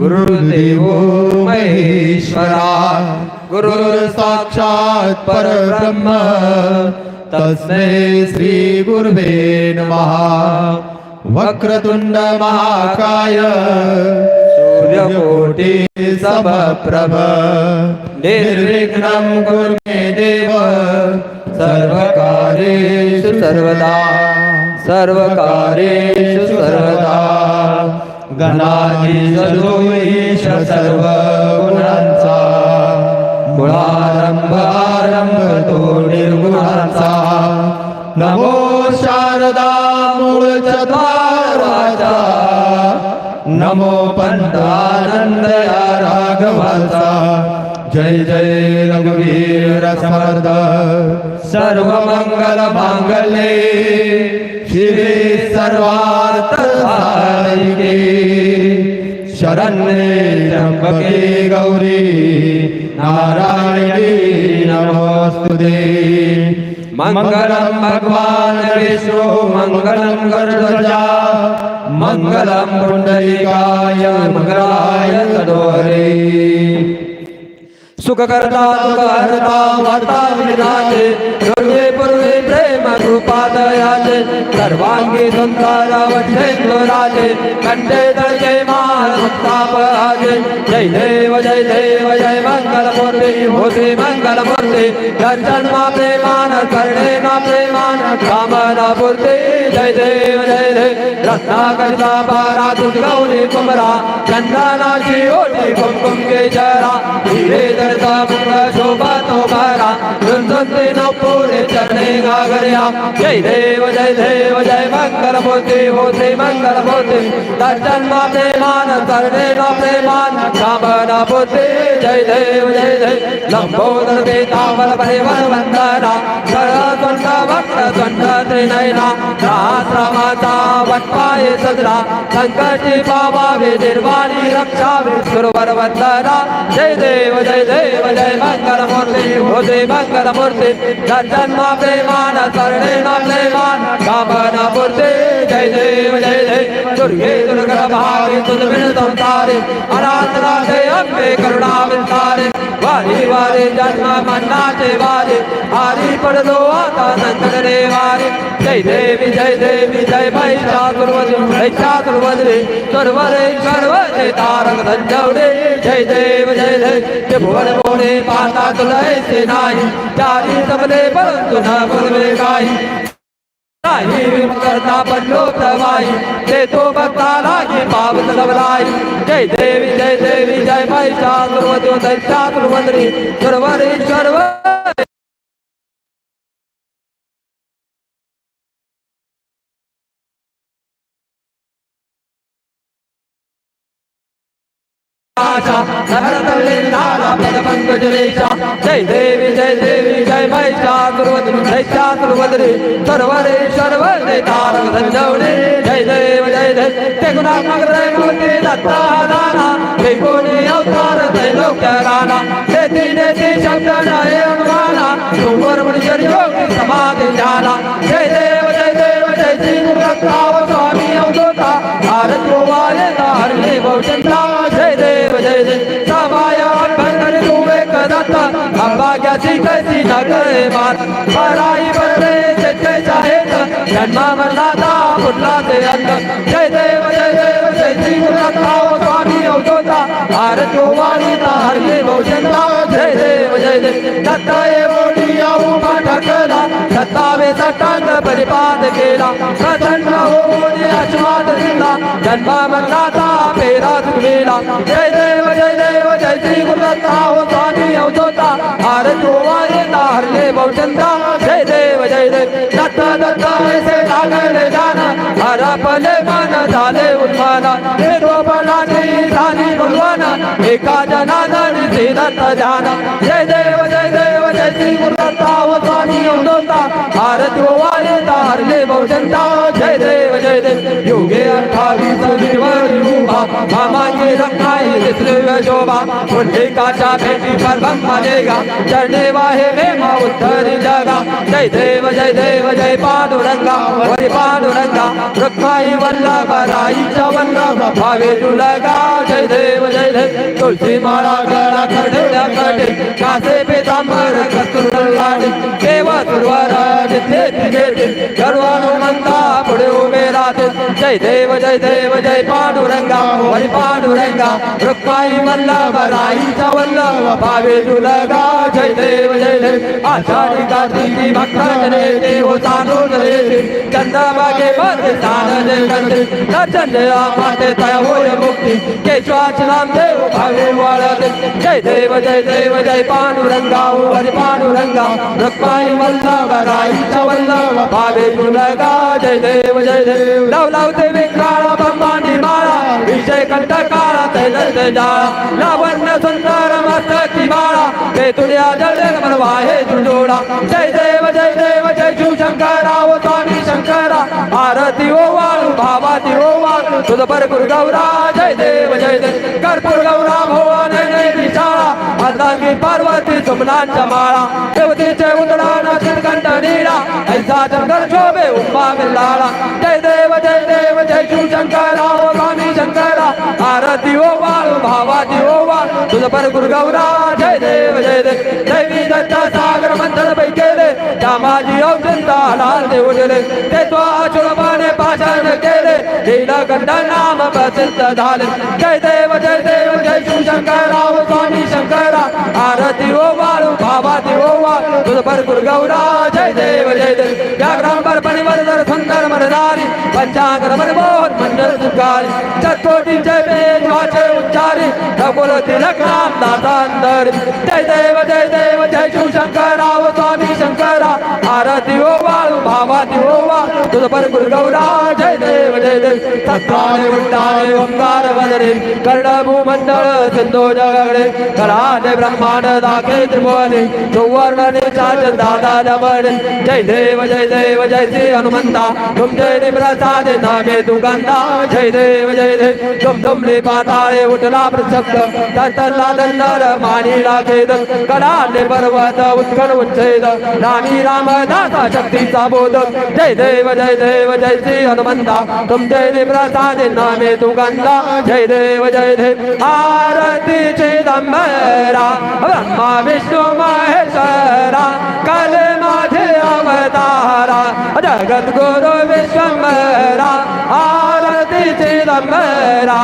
गुरुर्देवो महेश्वरा गुरु गुरुर्साक्षात् परब्रह्म, तस्मै श्रीगुर्वे नमः। वक्रतुण्ड महाकाय सूर्यकोटि समप्रभ निर्विघ्नं कुरु मे देव सर्वकार्येषु सर्वदा सर्वकार्येषु सर्वदा। गणाधीशो ईश सर्वगुणांचा. मुळारंभ आरंभ तो निर्गुणांचा. नमो शारदा मूळ चत्वाराचा नमो पंतानंद या राघवाचा. जय जय रघुवीर समर्थ सर्व मंगल मांगल्ये शिवे सर्वार्थ साधिके शरण्ये त्र्यंबके गौरी, नारायणी नमोस्तुते मङ्गलं भगवान् विष्णु मङ्गलं गरुडध्वजा मङ्गलं पुण्डरीकाय मङ्गलाय तनोहरे सुखकर्ता दुर्गे पूर्वे प्रेम कृपादयाचे सर्वांगी संसार वक्षेंद्र राजे कंठे दळके महातापराजे जय देव जय देव जय मंगल मूर्ती होते मंगल मूर्ती दर्शन मा प्रेमान करणे मा प्रेमान कामना पूर्ती। जय देव जय देव रत्ना करता बारा दुर्गौरी कुमरा चंदनाची ओटी कुमकुम के जरा। धीरे दरता मुख शोभा तो सुनते न पूरे चरणे गागरिया जय देव जय देव, जय मंगल मूर्ति होते मंगल मूर्ति दर्शन मा प्रेमान करणे न प्रेमान कामना पूर्ति जय देव जय देव। लंबोदर बेतावल परिवर वंदना। सरस्वंत भक्त द्वंद त्रिनयना। रामाचा वटपाय सदरा। संकटी पावावे निर्वाणी रक्षावे सुरवर वंदना। जय देव जय देव, जय मंगल मूर्ती होते मंगल मूर्ती दर्शन मा प्रेमान शरणेन प्रेमान कामना पुरते. जय देव जय देव. दुर्गे दुर्गा भागे तुझ बिन संसारे. अनाथ राधे अम्बे करुणा विस्तारे. वारी वारे जन्म मन्नाचे वारे. हरी पडलो आता संकट वारे. जय देवी जय देवी जय भाई चातुर्वज महिषासुरवदे महिषासुरवदे सर्वरे सर्वरे तारक धंजवडे जय देव जय देव. ते भुवन मोडे पाता तुलयसे नाही. चारी सबले परंतु न बोलवे काही नाही करता पडलो प्रवाही ते तो भक्ताला की पावत लवलाई जय देवी जय देवी, जय महिषासुरवदे दैत्यासुरवदे सर्वरे सर्व जय देवी जय देवी जय महिषासुरवदे दैत्यासुरवदे सर्वरे सर्व तारक धंजवडे जय देव जय देव ते गुणात्मक दैवते दत्ता दाना ते कोणी अवतार त्रैलोक्य राणा मात पराई बरले जेथे चाहेत जन्मा मरणाचा फुटला ते अंत जय देव जय देव, जय श्री गुरुदत्ताव स्वामी अवधूता। भारत गोवाली धारले बहुचंद्रा जय देव जय देव। दत्ता ये मोठी उभा टाकला दत्तावे सटांग परिपाद केला। प्रचंड होऊन आशीर्वाद दिला जन्मा मरणाचा पेरा चुकलेला जय देव जय देव, जय श्री गुरुदत्ता हो स्वामी अवधूता। भारत गोवाले हरले बहुचंदा जय देव जय देव। दत्त दत्त ऐसे लागले जाना। हरपले मन झाले उन्माना हे रोपणाने झाली भगवाना एका जनाने दत्त जाना। जय देव जय देव जय श्री गुरुदत्ता हो स्वामी अवधूता भारत गोवाले हरले बहुचंदा जय देव जय देव। योगे अठ्ठावीस विवर रूपा। मामाचे रक्त शोभा पुंडलिकाच्या भेटी पर ब्रह्म देगा चरणे वाहे में उत्तरी जगा. जय देव जय देव जय पांडुरंगा हरि पांडुरंगा रुक्माई वल्लभ राईच्या वल्लभ भावे तुलगा जय देव जय देव तुलसी माळा गळा खरडेल्या खडे कासे पेतांबर कस्तुर देवा दुर्वारा सुरवर जिथे तिथे गर्वानु म्हणता पुढे जय देव जय देव, जय पांडुरंगा हरी पांडुरंगा। रुक्माई वल्लभ राईच्या वल्लभ भावे तुलगा जय देव जय देव। आषाढी कार्तिकी भक्तजने देव तांदूळ रेते चंद्रभागे मध्ये स्थान जय करते दर्शन देवा माते तया होय जय देव जय देव, जय पांडुरंगा हरी पांडुरंगा रुक्माई वल्लभ राईच्या वल्लभ भावे तुलगा जय देव जय देव। लव लव देवी काळा ब्रह्मांडी माळा विजय कंठ काळा तैदत जाळा लावण्य सुंदर मस्तकी बाळा ते तुझ्या जय मन वाहे तुझोडा जय देव जय देव, जय शिव शंकरा ओ स्वामी शंकरा। आरती, ओ वाळू भावाती, ओ वाळू तुझ पर गुरु गौरा, जय देव जय देव। कर्पूर गौरा भवान येणे दिशाळा आता की पार्वती सुमनांच्या माळा. देवतीचे उदळा नाशिल कंठ निळा. ऐसा जगदर शोभे उंबा बिल्लाळा जय देव शंकरा ओ स्वामी शंकरा आरती हो ओ वाळू भावाती ओ हो वाळू तुझ पर गुरु गौरा जय देव जय देव। दैवी दत्ता सागर मंथन पै केले त्या माझी लाल देव गेले ते तो आचुरमाने पाषाण केले नीलकंठ नाम प्रसिद्ध झाले जय देव जय देव जय शिव शंकरा ओ स्वामी शंकरा आरती हो ओ वाळू भावाती ओ वाळू तुझ पर गुरु गौरा जय देव जय देव। पर परिवर्तन सुंदर मनधारी पंचांगर मनमोहन मंडल सुकारी चतुर्थीचे वेद वाचे उच्चारी ढबोल तिलक नाम दातांतर जय देव जय देव, जय शिव शंकरा ओ स्वामी शंकरा, आरती ओ वाळू, भावाती ओ वाळू तुझ पर गुरु जय देव जय देव। सत्ताने उड्डाणे ओंकार वदने। कर्ण भूमंडळ सिंधू जगडे कराने ब्रह्मांड दाखे त्रिभुवने। सुवर्णने चाच दादा जमणे जय देव जय देव जय श्री हनुमंता। तुम तुमचे निप्रसाद नामे दुगंधा। जय देव जय देव। तुम तुमने पाताळे उठला प्रसक्त। तंतरला दंडर मानी राखेद कराने पर्वत उत्कट उच्छेद। रामी रामदासा शक्तीचा बोध। जय देव जय देव, जय श्री हनुमंता। तुमचे निप्रसाद नामे दुगंधा जय देव जय देव। आरती चिदंबरा, ब्रह्मा, विष्णू, महेश्वरा। कल माझे अवतारा, जगत गुरु विश्वंबरा आरती चिदंबरा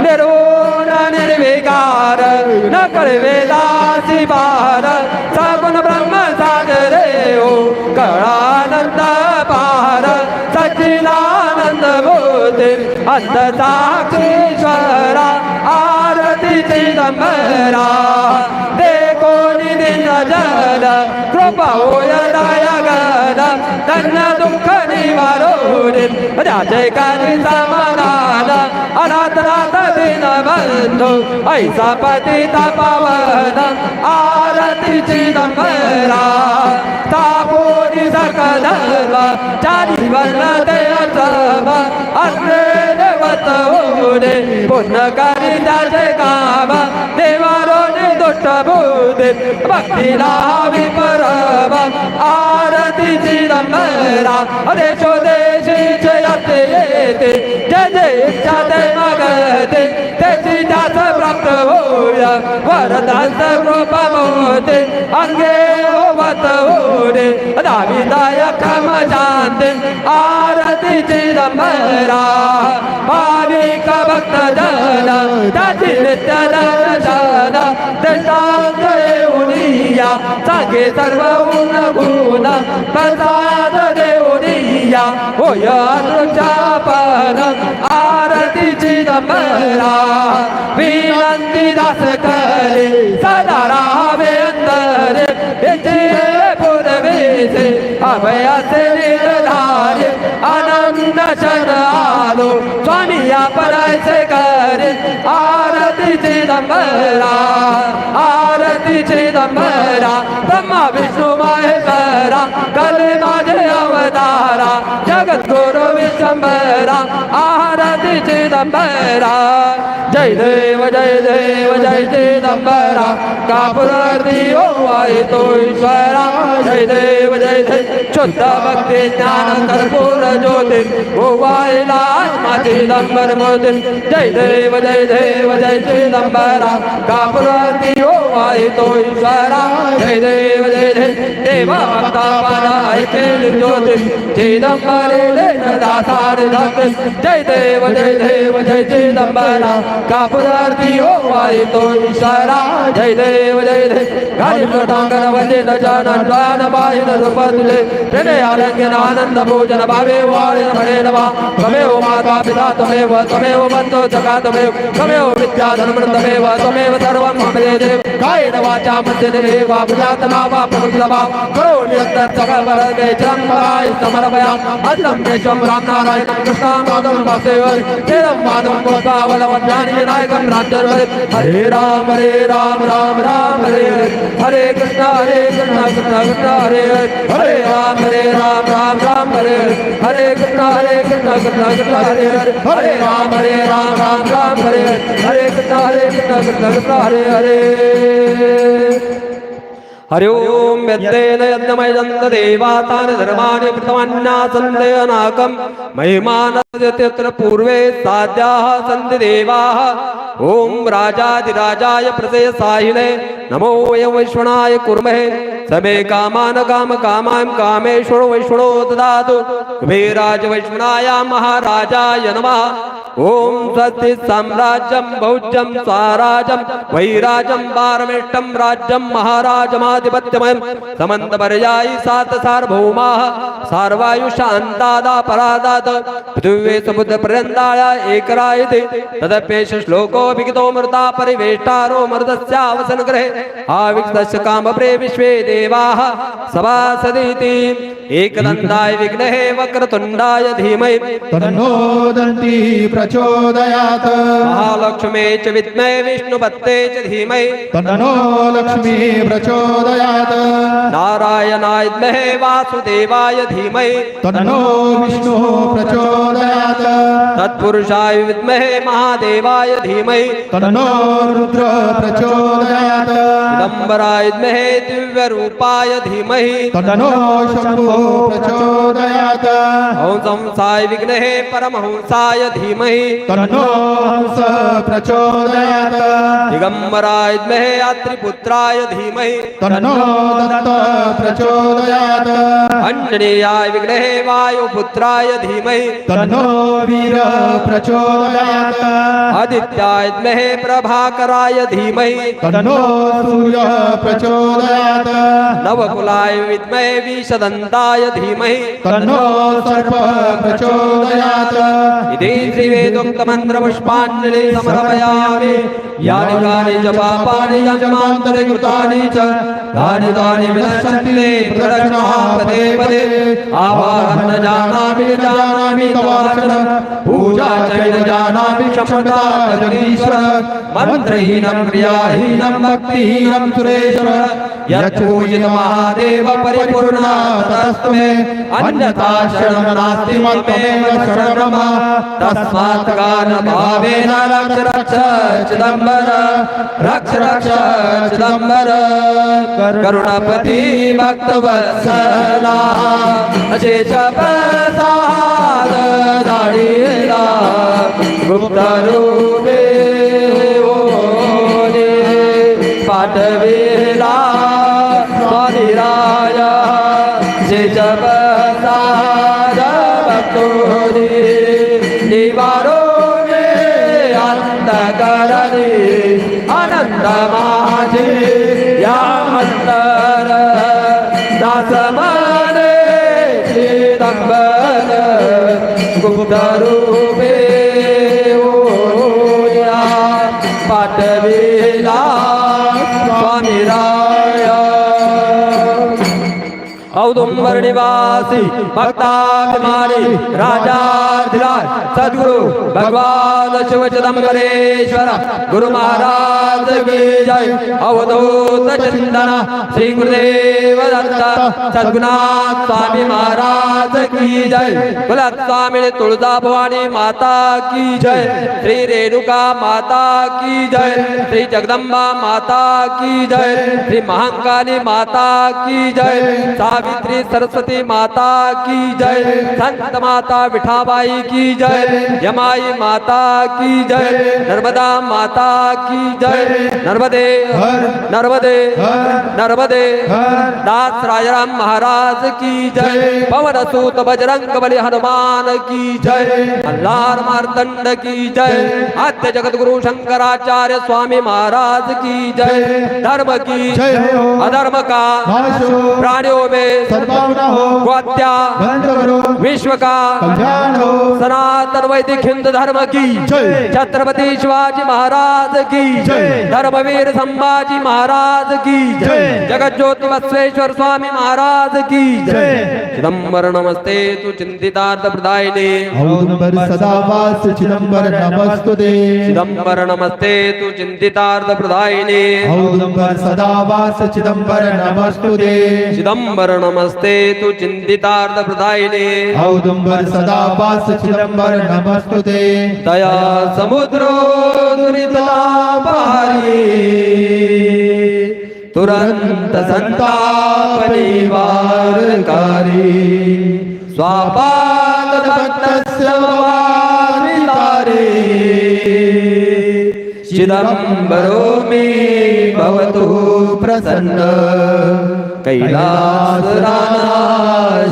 निर्गुण निर्विकार। न कर वेदासी पार, सगुण ब्रह्म हो कळानंद पार सचिनानंद बोधे अंधताक्षेश्वरा आरती चिदंबरा। ते कोणी दिन जन कृपा होय दयागन धन्य दुःख निवारोरे राजकारी समानान अनाथ रात दिन बंधू ऐसा पतिता पावन आर चिदंबरा तापोरी सकधर्म चारी वर्ण देव अग्रे देवत होणे पुण्य करी त्याचे काम देवारोने दुष्ट बुद्धे भक्तीला विपरम आरती चिदंबरा देशो देशीचे याते येते जय जय ते मागते वरदास कृपा मोते अंगे होवत होणे दाविदायक शांती आरती चिदंबरा. भाविक भक्त जन त्याची नित्य दर्शन दशांत देऊनिया सांगे सर्व गुण गुण प्रसाद देऊनिया होय अनुचापन आरती चिदंबरा। विनंती दास करे सदा राहावे अंतरे याचे पूर्वेचे अभयाचे निर्धारे। आनंद क्षण आलो, स्वामी अपरायचे करे। आरती चिदंबरा आरती चिदंबरा। ब्रह्मा, विष्णू, महेश्वरा, कले माझे अवतारा। জগৎ গৌরব विश्वंबरा आरती चिदंबरा। जय देव जय देव, जय चिदंबरा। कापुरती ओवाय तो ईश्वरा। जय देव जय देव। शुद्ध भक्ति, ज्ञान, कर्पूर ज्योति। ओवाय लाल मा चिदंबर मोति। जय देव जय देव, जय चिदंबरा। कापुरती ओवाय तो ईश्वरा। जय देव जय देव। देव, भक्ता खेल ज्योति। चिदंबरे दासार धक्त जय देव जय देव, जय चिदंबरा कापुरती ओवाय तो ईश्वरा जय देव जय देव। गाड़ी लोटांगन वंदे न जान जानन द्वान बाहिन रूप तुले प्रणय आरंग्यन आनंद भोजन भावे वारिन भणे नवा। तमेव माता पिता तमेव तमेव बन्धो जगा तमेव तमेव विद्या धर्म तमेव तमेव सर्वं मम देव। कायेन वाचा मध्यदेव वापुजात्मा वा प्रभुत्वा करो निरन्तर सकल बल मे। चरणाय समर्पया। अल्लं केशवं राम कृष्णां माधवं गोपावलं ज्ञानी नायकं राज्यवरे हरे राम हरे राम राम राम, हरे हरे। हरे कृष्ण हरे कृष्ण कृष्ण कृष्ण, हरे हरे। हरे राम हरे राम राम राम, हरे हरे। हरे कृष्ण हरे कृष्ण कृष्ण कृष्ण, हरे हरे। हरे राम हरे राम राम राम, हरे हरे हरे। कृष्ण हरे कृष्ण कृष्ण कृष्ण हरे हरे हरि ओम यद्देन यज्ञमयजन्त देवातानि धर्माणि कृतवान्यासन्देयनाकं महिमानयत्यत्र पूर्वे साध्याः सन्ति देवाः। ॐ राजाधिराजाय प्रसेसाहिने नमो वयं वैश्वणाय कुर्महे। समे कामान काम कामां कामेश्वरो वैश्वणो ददातु कुबेराज वैश्वणाय महाराजाय नमः ॐ स्वस्ति साम्राज्यं भौज्यं स्वाराजं वैराजं पारमेष्टं राज्यं महाराजमाधिपत्यमयं समन्तपर्यायि सात सार्वभौमाः सार्वायुशान्तादा परादात्। पृथिवे समुद्रपर्यन्ताय एकरायते। तदप्येष श्लोको विगतो मृता परिवेष्टारो मृतस्यावसनगृहे आविक्तस्य कामप्रे विश्वे देवाः सभासदिति। एकदन्ताय विघ्नहे वक्रतुण्डाय धीमहि। तन्नो दन्ती प्रचोदयात्। महालक्ष्मी च विद्महे विष्णुपत्ते च धीमहि। तन्नो लक्ष्मी प्रचोदयात्। नारायणाय विद्महे वासुदेवाय धीमहि। तन्नो विष्णु प्रचोदयात् तत्पुरुषाय विद्महे महादेवाय धीमहि। तन्नो रुद्र प्रचोदयात्। चिदम्बराय विद्महे दिव्यरूपाय धीमहि। तन्नो शम्भुः प्रचोदयात्। ॐ संसाय विघ्नहे परमहंसाय धीमहि। तन्नो हंस प्रचोदयात्। दिगम्बराय विद्महे अत्रिपुत्राय धीमहि। तन्नो दत्त प्रचोदयात्। अञ्जनेयाय विघ्नहे वायुपुत्राय धीमहि। तन्नो वीर प्रचोदयात्। आदित्याय विद्महे प्रभाकराय धीमहि। तन्नो सूर्य प्रचोदयात्। नवकुलाय विद्महे विषदन्ताय धीमहि। तन्नो सर्प प्रचोदयात्। इति श्रीवेदोक्तमन्त्रपुष्पाञ्जलि समर्पयामि। यानि कानि च पापानि जन्मान्तरे कृतानि च। तानि तानि विनश्यन्ति ते प्रदक्षिणः पदे पदे। आवाहन जानामि जानामि तवाचन। पूजा च न जानामि क्षमता जगदीश्वर मन्त्रहीनं क्रियाहीनं भक्तिहीनं सुरेश्वर। यच्छूयित महादेव परिपूर्णा तस्तु मे अन्यथा शरणं नास्ति मत्मेव शरणं तस्मात् गान भावेन रक्ष रक्ष चिदम्बर, रक्ष रक्ष चिदम्बर। करुणपति भक्तवत्सला। अशेष दाडीला गुप्ता रूपे हो ओने पाठविला स्वाधिराया जे जपता जपतोरी दिवारो ने अंत करणी आनंद माझे या मंतर दास দারুণ औदुंबर निवासी भक्ताभिमानी राजाधिराज, सद्गुरु भगवान शिव चिदम्बरेश्वर गुरु महाराज की जय। अवधूत चिंतन श्री गुरुदेव दत्त सद्गुनाथ स्वामी महाराज की जय। कुलत स्वामी तुळजा भवानी माता की जय। श्री रेणुका माता की जय। श्री जगदम्बा माता की जय। श्री महाकाली माता की जय। सावित्री सरस्वती माता की जय। संत माता विठाबाई की जय। यमाई माता की जय। नर्मदा माता की जय। नर्मदे नर्मदे नर्मदे दास राजाराम महाराज की जय। पवन सूत बजरंग बली हनुमान की जय। अल्लाह मार्तंड की जय। आद्य जगत गुरु शंकराचार्य स्वामी महाराज की जय। धर्म की जय। अधर्म का प्राणियों में सद्भावना हो। गोत्या विश्व का। कल्याण हो। सनातन वैदिक हिंदू धर्म की। छत्रपति शिवाजी महाराज की। धर्मवीर संभाजी महाराज की। जगत ज्योति बसवेश्वर स्वामी महाराज की। चिदम्बर नमस्ते तु चिंतितार्थ औदुंबर सदावास चिदंबर चिदम्बर नमस्ते तु चिंतितार्थ सदावास चिदंबर नमस्तुते चिदम्बर नमस्ते तु चिंतितार्थ प्रदायिने औदुंबर सदावास चिदंबर नमस्तुते। दया समुद्रो तुरंत संताप निवारकारी स्वापाद भक्तस्य चिदम्बरो मे भवतु प्रसन्न। कैलास राणा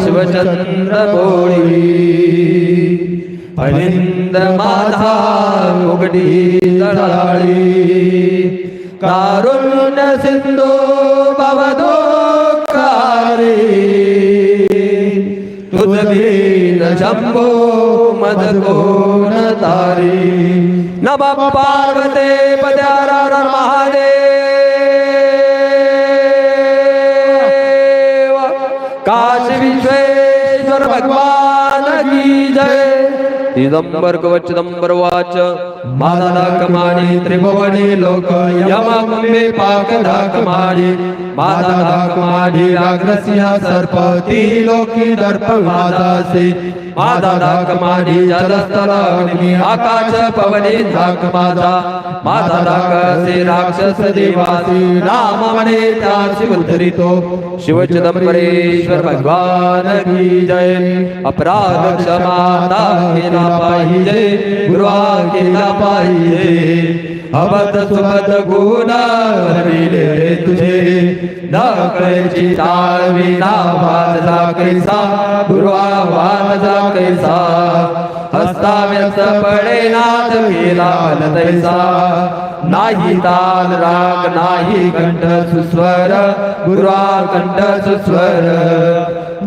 शिवचंद्र भोळी अनिंद माझा उघडी तळाळी कारुण्य सिंधू भवदोकारी तुझबीन शंभो मद कोण तारी। नम पार्वते पदारा महादेव चिदंबर कवच चिदंबर वाच माता दाकमानी त्रिभुवनी लोक यमा कुंभे पाक दाकमानी माता दाकमानी व्याघ्रसिंह सर्प ती लोकी दर्प मादासे माता दाकमानी जलस्थल अग्नी आकाश पवनी धाक माझा माता दाकसे राक्षस देवासी नाम म्हणे त्याची उद्धरितो। शिव चिदंबरेश्वर भगवान की जय। अपराध क्षमाता केला पाहिजे गुरुवा केला पाहिजे. अबद सुबद गुण हरिले तुझे. नकळची टाळवी नावाजला कैसा गुरुवा वाजला कैसा हस्ताव्यस्त पडे नाथ केला तैसा नाही ताल राग नाही कंठ सुस्वर गुरुवा कंठ सुस्वर.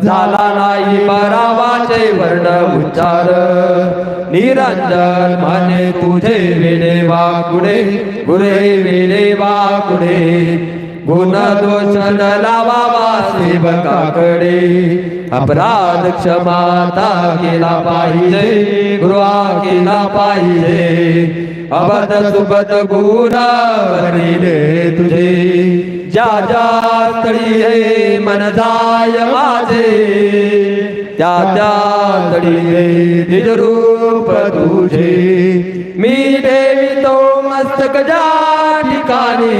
झाला नाही परावाचे वर्ण उच्चार. निरंजन माने तुझे वेडे वाकुडे गुरे वेडे वाकुडे. गुण दोष न लावा सेवकाकडे अपराध क्षमाता केला पाहिजे गृहा केला पाहिजे. अबद सुबद गुरा हरिले तुझे. ज्या ज्या स्थळी हे मन जाय माझे. त्या त्या स्थळी निजरूप तुझे. मी देवी तो मस्तक ज्या ठिकाणी.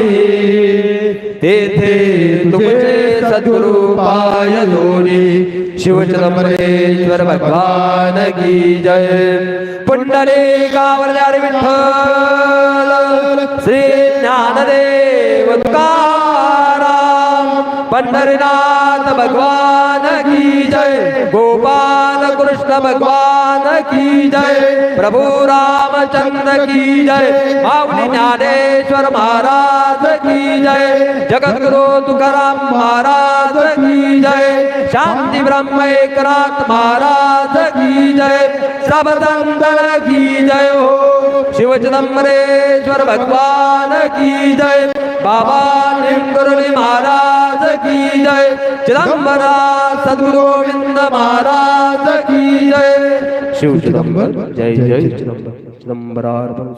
तेथे तुझे सद्गुरु पाय दोरी शिवचंद्रेश्वर भगवान की जय. पुंडरे गावर विठ्ठल. श्री ज्ञानदेव तुकाराम. पंढरीनाथ भगवान गोपाल कृष्ण भगवान की जय, प्रभु रामचंद्र की जय माऊली ज्ञानेश्वर महाराज की जय, जगद्गुरु तुकाराम महाराज की जय, शांति ब्रह्म एकनाथ महाराज की जय सबदंगल की जय हो, शिव चिदम्बरेश्वर भगवान की जय, बाबा निमगुरुनी महाराज की जय चिदम्बरा सदगुरु गोविंद महाराज की जय। शिव चिदम्बर जय जय चिदम्बर चिदम्बरार्पण